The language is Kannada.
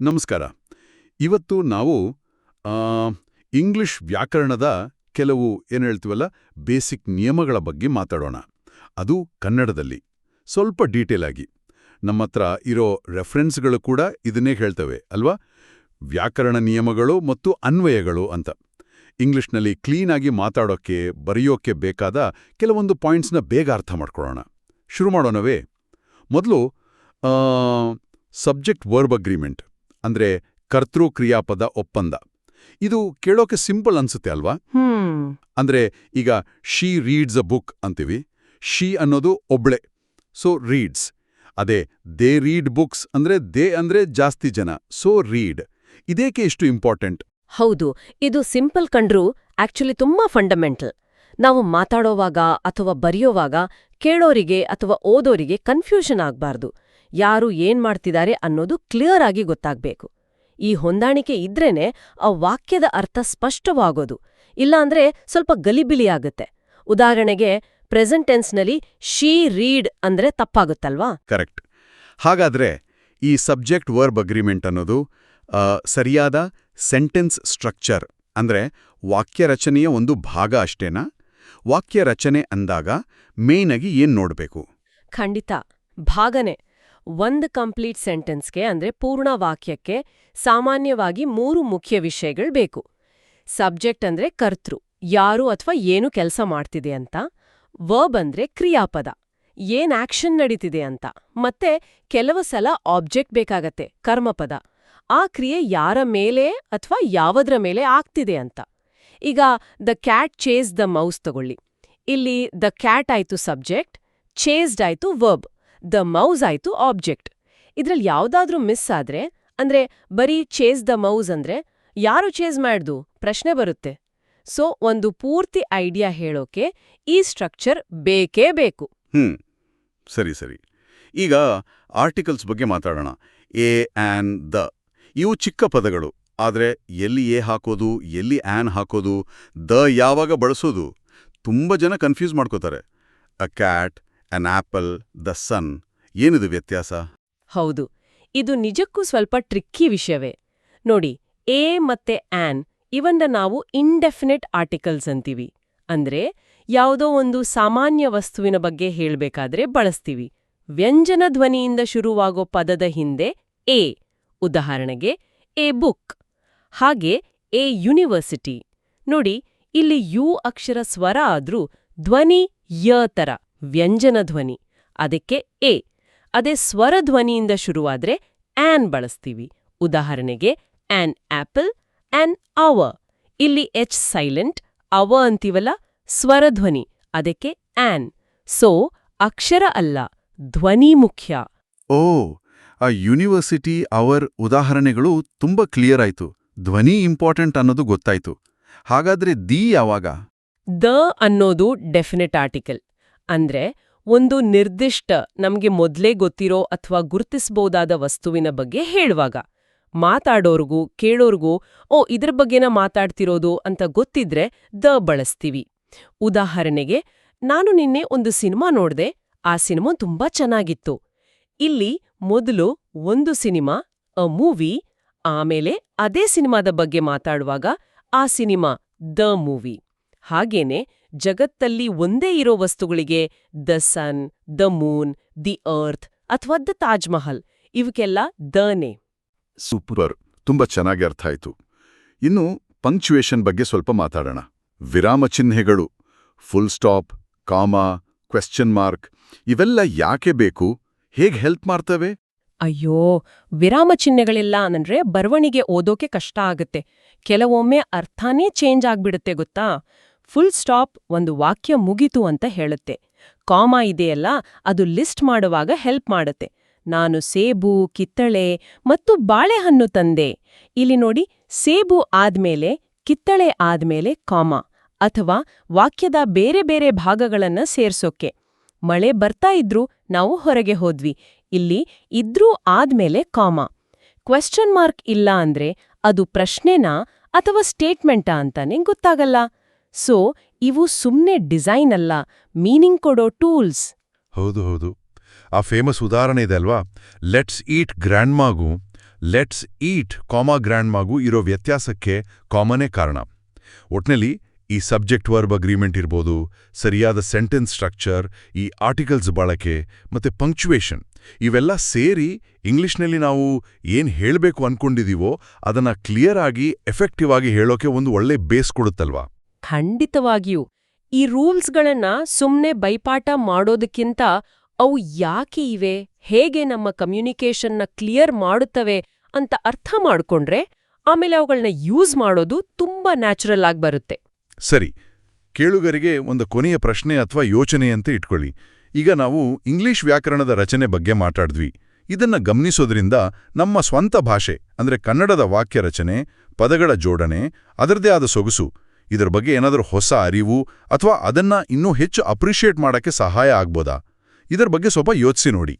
ನಮಸ್ಕಾರ. ಇವತ್ತು ನಾವು ಇಂಗ್ಲಿಷ್ ವ್ಯಾಕರಣದ ಕೆಲವು ಏನು ಹೇಳ್ತೀವಲ್ಲ, ಬೇಸಿಕ್ ನಿಯಮಗಳ ಬಗ್ಗೆ ಮಾತಾಡೋಣ. ಅದು ಕನ್ನಡದಲ್ಲಿ. ಸ್ವಲ್ಪ ಡೀಟೇಲ್ ಆಗಿ. ನಮ್ಮ ಹತ್ರ ಇರೋ ರೆಫರೆನ್ಸ್ಗಳು ಕೂಡ ಇದನ್ನೇ ಹೇಳ್ತವೆ, ಅಲ್ವಾ? ವ್ಯಾಕರಣ ನಿಯಮಗಳು ಮತ್ತು ಅನ್ವಯಗಳು ಅಂತ. ಇಂಗ್ಲಿಷ್ನಲ್ಲಿ ಕ್ಲೀನಾಗಿ ಮಾತಾಡೋಕ್ಕೆ ಬರೆಯೋಕ್ಕೆ ಬೇಕಾದ ಕೆಲವೊಂದು ಪಾಯಿಂಟ್ಸ್ನ ಬೇಗ ಅರ್ಥ ಮಾಡ್ಕೊಳ್ಳೋಣ. ಶುರು ಮಾಡೋಣವೇ? ಮೊದಲು ಸಬ್ಜೆಕ್ಟ್ ವರ್ಬ್ ಅಗ್ರಿಮೆಂಟ್. ಅಂದ್ರೆ ಕರ್ತೃ ಕ್ರಿಯಾಪದ ಒಪ್ಪಂದ. ಇದು ಕೇಳೋಕೆ ಸಿಂಪಲ್ ಅನ್ಸುತ್ತೆ ಅಲ್ವಾ? ಹ್ಮ್. ಅಂದ್ರೆ ಈಗ ಶಿ ರೀಡ್ಸ್ ಅ ಬುಕ್ ಅಂತೀವಿ. ಶಿ ಅನ್ನೋದು ಒಬ್ಳೆ. ಸೊ ರೀಡ್ಸ್ ಅದೇ ದೇ ರೀಡ್ ಬುಕ್ಸ್ ಅಂದ್ರೆ ದೇ ಅಂದ್ರೆ ಜಾಸ್ತಿ ಜನ. ಸೊ ರೀಡ್ ಇದೇಕೆ ಇಷ್ಟು ಇಂಪಾರ್ಟೆಂಟ್ ಹೌದು ಇದು ಸಿಂಪಲ್ ಕಂಡ್ರೂ ಆಕ್ಚುಲಿ ತುಂಬಾ ಫಂಡಮೆಂಟಲ್ ನಾವು ಮಾತಾಡೋವಾಗ ಅಥವಾ ಬರೆಯೋವಾಗ ಕೇಳೋರಿಗೆ ಅಥವಾ ಓದೋರಿಗೆ ಕನ್ಫ್ಯೂಷನ್ ಆಗ್ಬಾರ್ದು. ಯಾರು ಏನ್ ಮಾಡ್ತಿದ್ದಾರೆ ಅನ್ನೋದು ಕ್ಲಿಯರ್ ಆಗಿ ಗೊತ್ತಾಗ್ಬೇಕು. ಈ ಹೊಂದಾಣಿಕೆ ಇದ್ರೇನೆ ಆ ವಾಕ್ಯದ ಅರ್ಥ ಸ್ಪಷ್ಟವಾಗೋದು. ಇಲ್ಲಾಂದ್ರೆ ಸ್ವಲ್ಪ ಗಲಿಬಿಲಿ ಆಗುತ್ತೆ. ಉದಾಹರಣೆಗೆ ಪ್ರೆಸೆಂಟ್ ಟೆನ್ಸ್ನಲ್ಲಿ ಶೀ ರೀಡ್ ಅಂದ್ರೆ ತಪ್ಪಾಗುತ್ತಲ್ವಾ? ಕರೆಕ್ಟ್. ಹಾಗಾದ್ರೆ ಈ ಸಬ್ಜೆಕ್ಟ್ ವರ್ಬ್ ಅಗ್ರಿಮೆಂಟ್ ಅನ್ನೋದು ಸರಿಯಾದ ಸೆಂಟೆನ್ಸ್ ಸ್ಟ್ರಕ್ಚರ್ ಅಂದ್ರೆ ವಾಕ್ಯ ರಚನೆಯ ಒಂದು ಭಾಗ ಅಷ್ಟೇನಾ? ವಾಕ್ಯ ರಚನೆ ಅಂದಾಗ ಮೇನ್ ಆಗಿ ಏನ್ ನೋಡ್ಬೇಕು? ಖಂಡಿತ. ಭಾಗನೆ. ಒಂದ್ ಕಂಪ್ಲೀಟ್ ಸೆಂಟೆನ್ಸ್ಗೆ ಅಂದ್ರೆ ಪೂರ್ಣ ವಾಕ್ಯಕ್ಕೆ ಸಾಮಾನ್ಯವಾಗಿ ಮೂರು ಮುಖ್ಯ ವಿಷಯಗಳು ಬೇಕು. ಸಬ್ಜೆಕ್ಟ್ ಅಂದ್ರೆ ಕರ್ತೃ, ಯಾರು ಅಥವಾ ಏನು ಕೆಲಸ ಮಾಡ್ತಿದೆ ಅಂತ. ವರ್ಬ್ ಅಂದ್ರೆ ಕ್ರಿಯಾಪದ, ಏನ್ ಆಕ್ಷನ್ ನಡೀತಿದೆ ಅಂತ. ಮತ್ತೆ ಕೆಲವು ಸಲ ಆಬ್ಜೆಕ್ಟ್ ಬೇಕಾಗತ್ತೆ, ಕರ್ಮಪದ, ಆ ಕ್ರಿಯೆ ಯಾರ ಮೇಲೆ ಅಥವಾ ಯಾವದ್ರ ಮೇಲೆ ಆಗ್ತಿದೆ ಅಂತ. ಈಗ the cat chase the mouse ತಗೊಳ್ಳಿ. ಇಲ್ಲಿ ದ ಕ್ಯಾಟ್ ಆಯ್ತು ಸಬ್ಜೆಕ್ಟ್, ಚೇಸ್ಡ್ ಆಯ್ತು ವರ್ಬ್. ದ ಮೌಸ್ ಆಯಿತು ಆಬ್ಜೆಕ್ಟ್. ಇದ್ರಲ್ಲಿ ಯಾವುದಾದ್ರೂ ಮಿಸ್ ಆದ್ರೆ, ಅಂದ್ರೆ ಬರೀ ಚೇಸ್ ದ ಮೌಸ್ ಅಂದ್ರೆ ಯಾರು ಚೇಸ್ ಮಾಡ್ದು? ಪ್ರಶ್ನೆ ಬರುತ್ತೆ. ಸೊ, ಒಂದು ಪೂರ್ತಿ ಐಡಿಯಾ ಹೇಳೋಕೆ ಈ ಸ್ಟ್ರಕ್ಚರ್ ಬೇಕೇ ಬೇಕು. ಹ್ಮ್. ಸರಿ ಸರಿ. ಈಗ ಆರ್ಟಿಕಲ್ಸ್ ಬಗ್ಗೆ ಮಾತಾಡೋಣ. A, an, the. ಇವು ಚಿಕ್ಕ ಪದಗಳು. ಆದರೆ ಎಲ್ಲಿ ಎ ಹಾಕೋದು, ಎಲ್ಲಿ ಆನ್ ಹಾಕೋದು, ದ ಯಾವಾಗ ಬಳಸೋದು, ತುಂಬ ಜನ ಕನ್ಫ್ಯೂಸ್ ಮಾಡ್ಕೋತಾರೆ. A cat an apple the sun ಏನಿದು ವ್ಯತ್ಯಾಸ? ಹೌದು. ಇದು ನಿಜಕ್ಕೂ ಸ್ವಲ್ಪ ಟ್ರಿಕ್ಕಿ ವಿಷಯವೇ. ನೋಡಿ, ಎ ಮತ್ತೆ ಆನ್ ಇವನ್ನ ನಾವು ಇಂಡೆಫಿನೆಟ್ ಆರ್ಟಿಕಲ್ಸ್ ಅಂತೀವಿ. ಅಂದ್ರೆ ಯಾವುದೋ ಒಂದು ಸಾಮಾನ್ಯ ವಸ್ತುವಿನ ಬಗ್ಗೆ ಹೇಳಬೇಕಾದ್ರೆ ಬಳಸ್ತೀವಿ. ವ್ಯಂಜನ ಧ್ವನಿಯಿಂದ ಶುರುವಾಗೋ ಪದದ ಹಿಂದೆ ಎ. ಉದಾಹರಣೆಗೆ, ಎ ಬುಕ್ ಹಾಗೆ ಎ ಯೂನಿವರ್ಸಿಟಿ ನೋಡಿ, ಇಲ್ಲಿ ಯು ಅಕ್ಷರ ಸ್ವರ ಆದ್ರೂ ಧ್ವನಿ ಯ ತರ. ವ್ಯಂಜನ ಧ್ವನಿ ಅದಕ್ಕೆ ಎ. ಅದೇ ಸ್ವರ ಧ್ವನಿಯಿಂದ ಶುರುವಾದ್ರೆ ಆನ್ ಬಳಸ್ತೀವಿ. ಉದಾಹರಣೆಗೆ ಆನ್ ಆಪಲ್ ಆನ್ ಅವ ಇಲ್ಲಿ ಎಚ್ ಸೈಲೆಂಟ್ ಅವ ಅಂತೀವಲ್ಲ ಸ್ವರಧ್ವನಿ ಅದಕ್ಕೆ ಆನ್. ಸೋ ಅಕ್ಷರ ಅಲ್ಲ ಧ್ವನಿ ಮುಖ್ಯ. ಓ ಆ ಯೂನಿವರ್ಸಿಟಿ ಅವರ್ ಉದಾಹರಣೆಗಳು ತುಂಬ ಕ್ಲಿಯರ್ ಆಯ್ತು. ಧ್ವನಿ ಇಂಪಾರ್ಟೆಂಟ್ ಅನ್ನೋದು ಗೊತ್ತಾಯ್ತು. ಹಾಗಾದ್ರೆ ದಿ ಯಾವಾಗ? ದ ಅನ್ನೋದು ಡೆಫಿನೆಟ್ ಆರ್ಟಿಕಲ್. ಅಂದ್ರೆ ಒಂದು ನಿರ್ದಿಷ್ಟ ನಮ್ಗೆ ಮೊದ್ಲೇ ಗೊತ್ತಿರೋ ಅಥವಾ ಗುರುತಿಸಬಹುದಾದ ವಸ್ತುವಿನ ಬಗ್ಗೆ ಹೇಳುವಾಗ. ಮಾತಾಡೋರ್ಗೂ ಕೇಳೋರ್ಗೂ, ಓ, ಇದ್ರ ಬಗ್ಗೆನ ಮಾತಾಡ್ತಿರೋದು ಅಂತ ಗೊತ್ತಿದ್ರೆ ದ ಬಳಸ್ತೀವಿ. ಉದಾಹರಣೆಗೆ, ನಾನು ನಿನ್ನೆ ಒಂದು ಸಿನಿಮಾ ನೋಡ್ದೆ, ಆ ಸಿನಿಮಾ ತುಂಬಾ ಚೆನ್ನಾಗಿತ್ತು. ಇಲ್ಲಿ ಮೊದಲು ಒಂದು ಸಿನಿಮಾ, ಅ ಮೂವಿ, ಆಮೇಲೆ ಅದೇ ಸಿನಿಮಾದ ಬಗ್ಗೆ ಮಾತಾಡುವಾಗ ಆ ಸಿನಿಮಾ, ದ ಮೂವಿ. ಹಾಗೇನೆ ಜಗತ್ತಲ್ಲಿ ಒಂದೇ ಇರೋ ವಸ್ತುಗಳಿಗೆ the sun the moon the earth ಅಥವಾ ದ ತಾಜ್ ಮಹಲ್ ಇವಕ್ಕೆಲ್ಲ ನೇ. ಸೂಪರ್. ತುಂಬಾ ಚೆನ್ನಾಗಿ ಅರ್ಥ ಆಯ್ತು ಇನ್ನು ಪಂಕ್ಚುಯೇಷನ್ ಬಗ್ಗೆ ಸ್ವಲ್ಪ ಮಾತಾಡೋಣ. ವಿರಾಮ ಚಿಹ್ನೆಗಳು full stop comma question mark ಇವೆಲ್ಲ ಯಾಕೆ ಬೇಕು? ಹೇಗೆ ಹೆಲ್ಪ್ ಮಾಡ್ತವೆ? ಅಯ್ಯೋ ವಿರಾಮ ಚಿಹ್ನೆಗಳಿಲ್ಲ ಅಂದ್ರೆ ಬರವಣಿಗೆ ಓದೋಕೆ ಕಷ್ಟ ಆಗುತ್ತೆ. ಕೆಲವೊಮ್ಮೆ ಅರ್ಥನೇ ಚೇಂಜ್ ಆಗ್ಬಿಡುತ್ತೆ ಗೊತ್ತಾ? ಫುಲ್ ಸ್ಟಾಪ್ ಒಂದು ವಾಕ್ಯ ಮುಗಿತು ಅಂತ ಹೇಳುತ್ತೆ. ಕಾಮಾ ಇದೆಯಲ್ಲ, ಅದು ಲಿಸ್ಟ್ ಮಾಡುವಾಗ ಹೆಲ್ಪ್ ಮಾಡುತ್ತೆ. ನಾನು ಸೇಬು, ಕಿತ್ತಳೆ ಮತ್ತು ಬಾಳೆಹಣ್ಣು ತಂದೆ. ಇಲ್ಲಿ ನೋಡಿ, ಸೇಬು ಆದ್ಮೇಲೆ, ಕಿತ್ತಳೆ ಆದ್ಮೇಲೆ ಕಾಮಾ ಅಥವಾ ವಾಕ್ಯದ ಬೇರೆ ಬೇರೆ ಭಾಗಗಳನ್ನ ಸೇರ್ಸೋಕೆ. ಮಳೆ ಬರ್ತಾ ಇದ್ರೂ ನಾವು ಹೊರಗೆ ಹೋದ್ವಿ. ಇಲ್ಲಿ ಇದ್ರೂ ಆದ್ಮೇಲೆ ಕಾಮಾ. ಕ್ವೆಶ್ಚನ್ ಮಾರ್ಕ್ ಇಲ್ಲ ಅಂದ್ರೆ ಅದು ಪ್ರಶ್ನೆನಾ ಅಥವಾ ಸ್ಟೇಟ್ಮೆಂಟಾ ಅಂತಾನೆ ಗೊತ್ತಾಗಲ್ಲ. ಸೊ, ಇವು ಸುಮ್ನೆ ಡಿಸೈನ್ ಅಲ್ಲ, ಮೀನಿಂಗ್ ಕೊಡೋ ಟೂಲ್ಸ್. ಹೌದು ಹೌದು. ಆ ಫೇಮಸ್ ಉದಾಹರಣೆ ಇದೆ ಅಲ್ವಾ? ಲೆಟ್ಸ್ ಈಟ್ ಗ್ರ್ಯಾಂಡ್ಮಾಗೂ ಲೆಟ್ಸ್ ಈಟ್ ಕಾಮಾ ಗ್ರ್ಯಾಂಡ್ಮಾಗೂ ಇರೋ ವ್ಯತ್ಯಾಸಕ್ಕೆ ಕಾಮನೇ ಕಾರಣ. ಒಟ್ನಲ್ಲಿ, ಈ ಸಬ್ಜೆಕ್ಟ್ ವರ್ಬ್ ಅಗ್ರಿಮೆಂಟ್ ಇರ್ಬೋದು, ಸರಿಯಾದ ಸೆಂಟೆನ್ಸ್ ಸ್ಟ್ರಕ್ಚರ್ ಈ ಆರ್ಟಿಕಲ್ಸ್ ಬಳಕೆ, ಮತ್ತೆ ಪಂಕ್ಚುವೇಷನ್ ಇವೆಲ್ಲ ಸೇರಿ ಇಂಗ್ಲಿಷ್ನಲ್ಲಿ ನಾವು ಏನು ಹೇಳಬೇಕು ಅಂದ್ಕೊಂಡಿದ್ದೀವೋ ಅದನ್ನ ಕ್ಲಿಯರ್ ಆಗಿ ಎಫೆಕ್ಟಿವ್ ಆಗಿ ಹೇಳೋಕೆ ಒಂದು ಒಳ್ಳೆ ಬೇಸ್ ಕೊಡುತ್ತಲ್ವಾ? ಖಂಡಿತವಾಗಿಯೂ. ಈ ರೂಲ್ಸ್ಗಳನ್ನ ಸುಮ್ನೆ ಬೈಪಾಠ ಮಾಡೋದಕ್ಕಿಂತ ಅವು ಯಾಕೆ ಇವೆ? ಹೇಗೆ ನಮ್ಮ ಕಮ್ಯುನಿಕೇಷನ್ನ ಕ್ಲಿಯರ್ ಮಾಡುತ್ತವೆ ಅಂತ ಅರ್ಥ ಮಾಡ್ಕೊಂಡ್ರೆ ಆಮೇಲೆ ಅವುಗಳನ್ನ ಯೂಸ್ ಮಾಡೋದು ತುಂಬಾ ನ್ಯಾಚುರಲ್ ಆಗಿ ಬರುತ್ತೆ. ಸರಿ, ಕೇಳುಗರಿಗೆ ಒಂದು ಕೊನೆಯ ಪ್ರಶ್ನೆ ಅಥವಾ ಯೋಚನೆ ಅಂತ ಇಟ್ಕೊಳ್ಳಿ. ಈಗ ನಾವು ಇಂಗ್ಲಿಷ್ ವ್ಯಾಕರಣದ ರಚನೆ ಬಗ್ಗೆ ಮಾತಾಡಿದ್ವಿ. ಇದನ್ನ ಗಮನಿಸೋದ್ರಿಂದ ನಮ್ಮ ಸ್ವಂತ ಭಾಷೆ, ಅಂದ್ರೆ ಕನ್ನಡದ ವಾಕ್ಯ ರಚನೆ, ಪದಗಳ ಜೋಡಣೆ ಅದರದೇ ಆದ ಸೊಗಸು ಇದರ ಬಗ್ಗೆ ಏನಾದರೂ ಹೊಸ ಅರಿವು ಅಥವಾ ಅದನ್ನ ಇನ್ನೂ ಹೆಚ್ಚು ಅಪ್ರಿಷಿಯೇಟ್ ಮಾಡಕ್ಕೆ ಸಹಾಯ ಆಗ್ಬೋದಾ? ಇದರ ಬಗ್ಗೆ ಸ್ವಲ್ಪ ಯೋಚಿಸಿ ನೋಡಿ.